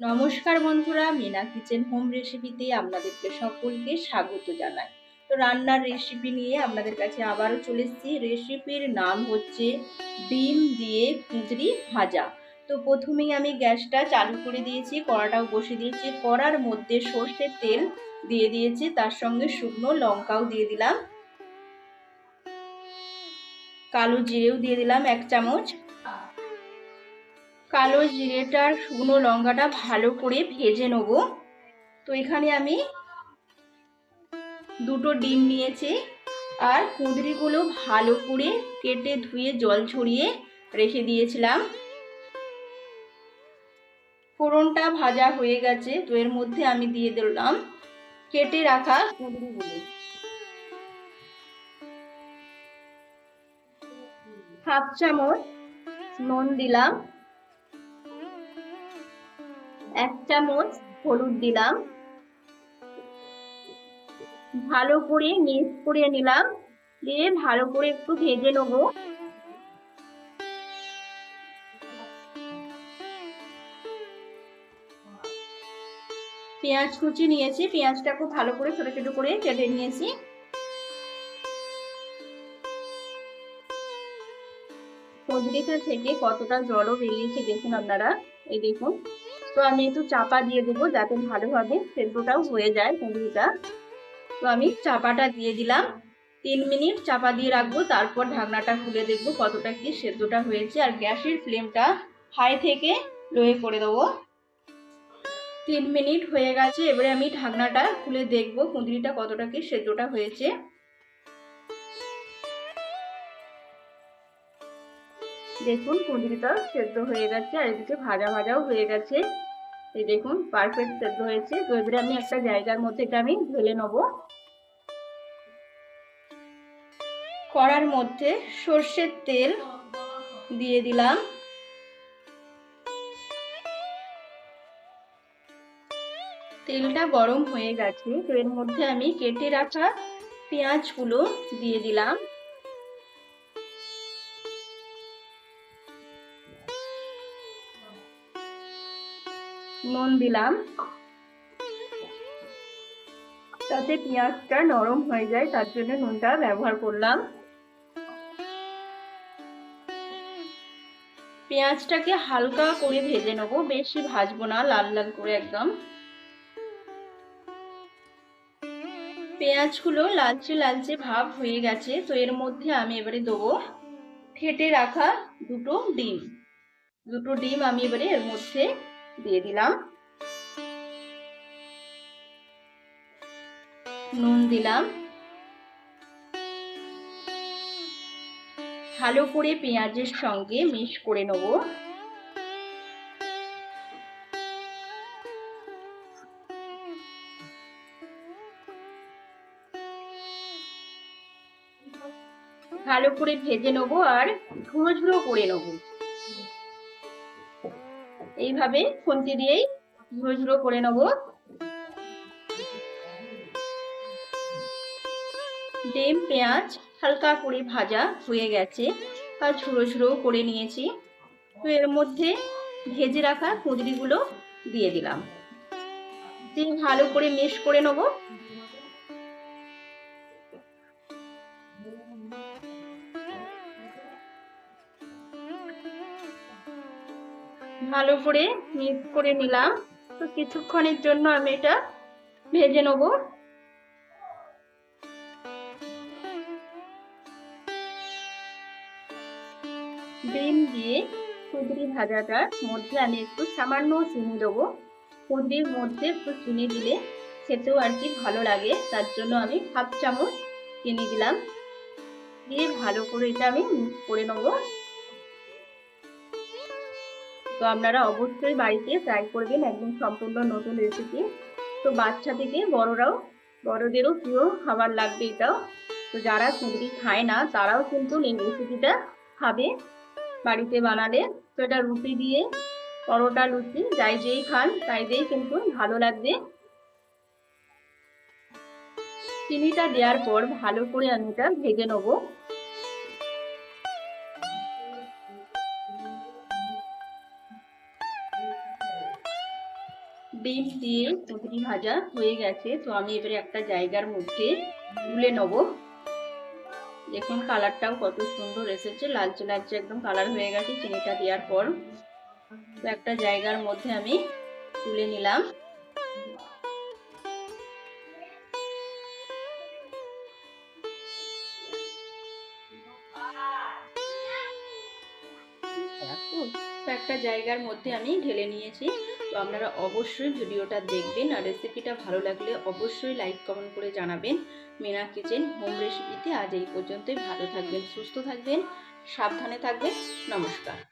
নমস্কার বন্ধুরা, Mina kitchen home রেসিপিতে আপনাদেরকে সকলকে স্বাগত জানাই। তো রান্নার রেসিপি নিয়ে আপনাদের কাছে আবারও চলে এসেছি। রেসিপির নাম হচ্ছে ডিম দিয়ে কুঁদরি ভাজা। তো প্রথমেই আমি গ্যাসটা চালু করে দিয়েছি, কড়াটাও বসে দিয়েছি। কড়ার মধ্যে সর্ষের তেল দিয়ে দিয়েছি, তার সঙ্গে শুকনো লঙ্কাও দিয়ে দিলাম। কালো জিরেও দিয়ে দিলাম এক চামচ। কালো জিরেটার শুকনো লঙ্কাটা ভালো করে ভেজে নেব। তো এখানে আমি দুটো ডিম নিয়েছি আর কুঁদরিগুলো ভালো করে কেটে ধুয়ে জল ছড়িয়ে রেখে দিয়েছিলাম। ফোড়নটা ভাজা হয়ে গেছে, তো এর মধ্যে আমি দিয়ে দিলাম কেটে রাখা কুঁদরিগুলো। হাফ চামচ নুন দিলাম। এক চামচ হলুদ দিলাম। ভালো করে মিক্স করে নিলাম। দিয়ে ভালো করে একটু ভেজে নেব। পেঁয়াজ কুচি নিয়েছি। পেঁয়াজটা খুব ভালো করে ছোট ছোট করে কেটে নিয়েছি। কদলিটা থেকে কতটা জলও বেরিয়েছে দেখুন আপনারা। এই দেখুন। তো আমি একটু চাপা দিয়ে দেবো যাতে ভালোভাবে সেদ্ধটাও হয়ে যায় কুঁদরিটা তো আমি চাপাটা দিয়ে দিলাম। তিন মিনিট চাপা দিয়ে রাখব, তারপর ঢাকনাটা খুলে দেখব কতটা কি সেদ্ধটা হয়েছে। আর গ্যাসের ফ্লেমটা হাই থেকে লোয়ে করে দেবো। তিন মিনিট হয়ে গেছে, এবারে আমি ঢাকনাটা খুলে দেখব কুঁদরিটা কতটা কি সেদ্ধটা হয়েছে। দেখুন কুঁদরিটা সেদ্ধ হয়ে গেছে আর এদিকে ভাজা ভাজাও হয়ে গেছে। এই দেখুন পারফেক্ট সেদ্ধ হয়েছে। তো এবারে আমি একটা জায়গার মধ্যে এটা আমি ঢেলে নেব। কড়ার মধ্যে সর্ষের তেল দিয়ে দিলাম। তেলটা গরম হয়ে গেছে। তো এর মধ্যে আমি কেটে রাখা পেঁয়াজগুলো দিয়ে দিলাম। নুন দিলাম। তাতে পেঁয়াজটা নরম হয়ে যায়, তার জন্য নুনটা ব্যবহার করলাম। পেঁয়াজটাকে হালকা করে ভেজে নেব, বেশি ভাজবো না, লাল লাল করে একদম। পেঁয়াজগুলো লালচে লালচে ভাব হয়ে গেছে, তো এর মধ্যে আমি এবারে দেবো ফেটে রাখা দুটো ডিম। দুটো ডিম আমি এবারে এর মধ্যে দিয়ে দিলাম। নুন দিলাম। ভালো করে পেঁয়াজের সঙ্গে মিক্স করে নেব। ভালো করে ভেজে নেব আর ঝুড়ো ঝুড়ো করে নেব। এইভাবে খুন্তি দিয়েই ঝুড়ো করে নেব। ডিম, পেঁয়াজ হালকা করে ভাজা হয়ে গেছে, আর ঝুড়ো ঝুড়ো করে নিয়েছি। তো এর মধ্যে ভেজে রাখা কুঁদরিগুলো দিয়ে দিলাম। দিয়ে ভালো করে মিক্স করে নেব। ভালো করে মিক্স করে নিলাম। তো কিছুক্ষণের জন্য আমি এটা ভেজে নেব। ডিম দিয়ে কুদরি ভাজাটার মধ্যে আমি একটু সামান্য চিনি দেবো। কুদরির মধ্যে একটু চিনি দিলে খেতেও আর কি ভালো লাগে। তার জন্য আমি হাফ চামচ চিনি দিলাম। দিয়ে ভালো করে এটা আমি করে নেব। তো আপনারা অবশ্যই বাড়িতে ট্রাই করবেন একদম সম্পূর্ণ নতুন রেসিপি তো বাচ্চা থেকে বড়রাও, বড়দেরও প্রিয় খাবার লাগবে এটাও। তো যারা চিংড়ি খায় না, তারাও কিন্তু এই রেসিপিটা খাবে বাড়িতে বানালে। তো এটা রুটি দিয়ে পরোটা, লুচি, যাই যেই খান, তাই দিয়েই কিন্তু ভালো লাগবে। চিনিটা দেওয়ার পর ভালো করে আমি এটা ভেজে নেব। ডিম দিয়ে কুঁদরি ভাজা হয়ে গেছে। তো আমি এবারে একটা জায়গার মধ্যে তুলে নেব। দেখুন কালারটাও কত সুন্দর এসেছে। লালচে লালচে একদম কালার হয়ে গেছে চিনিটা দেওয়ার পর। তো একটা জায়গার মধ্যে আমি তুলে নিলাম। একটা জায়গার মধ্যে আমি ঢেলে নিয়েছি। তো আপনারা অবশ্যই ভিডিওটা দেখবেন আর রেসিপিটা ভালো লাগলে অবশ্যই লাইক কমেন্ট করে জানাবেন। মেনা কিচেন হোম রেসিপিতে আজ এই পর্যন্তই। ভালো থাকবেন, সুস্থ থাকবেন, সাবধানে থাকবেন। নমস্কার।